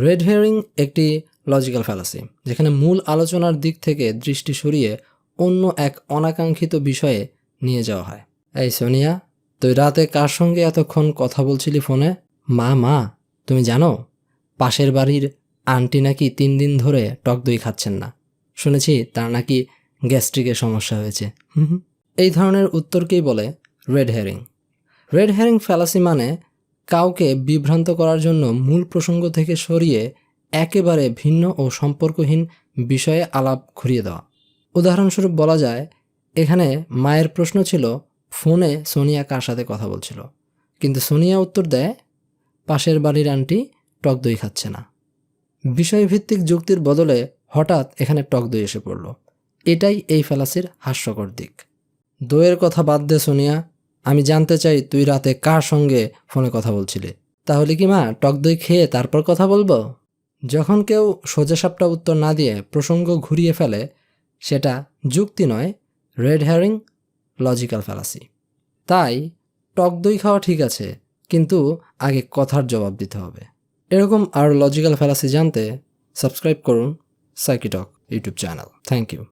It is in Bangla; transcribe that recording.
রেড হেয়ারিং একটি লজিক্যাল ফ্যালাসি যেখানে মূল আলোচনার দিক থেকে দৃষ্টি সরিয়ে অন্য এক অনাকাঙ্ক্ষিত বিষয়ে নিয়ে যাওয়া হয়। এই সোনিয়া, তুই রাতে কার সঙ্গে এতক্ষণ কথা বলছিলি ফোনে? মা মা, তুমি জানো, পাশের বাড়ির আন্টি নাকি তিন দিন ধরে টক দই খাচ্ছেন না। শুনেছি তার নাকি গ্যাস্ট্রিকের সমস্যা হয়েছে। এই ধরনের উত্তরকেই বলে red herring. Red herring fallacy মানে কাউকে বিভ্রান্ত করার জন্য মূল প্রসঙ্গ থেকে সরিয়ে একেবারে ভিন্ন ও সম্পর্কহীন বিষয়ে আলাপ ঘুরিয়ে দেওয়া। উদাহরণস্বরূপ বলা যায়, এখানে মায়ের প্রশ্ন ছিল, ফোনে সোনিয়া কার সাথে কথা বলছিল? কিন্তু সোনিয়া উত্তর দেয়, পাশের বাড়ির আন্টি টক দই খাচ্ছে না। বিষয়ভিত্তিক যুক্তির বদলে হঠাৎ এখানে টক দই এসে পড়ল। এটাই এই ফেলাসির হাস্যকর দিক। দইয়ের কথা বাদ দে সোনিয়া আমি জানতে চাই তুই রাতে কার সঙ্গে ফোনে কথা বলছিলি? তাহলে কি মা, টক দই খেয়ে তারপর কথা বলব? যখন কেউ সোজাসাপটা উত্তর না দিয়ে প্রসঙ্গ ঘুরিয়ে ফেলে, সেটা যুক্তি নয় রেড হেয়ারিং লজিক্যাল ফ্যালাসি তাই টক দই খাওয়া ঠিক আছে, কিন্তু আগে কথার জবাব দিতে হবে। এরকম আর লজিক্যাল ফ্যালাসি জানতে সাবস্ক্রাইব করুন Psychitalk YouTube channel. Thank you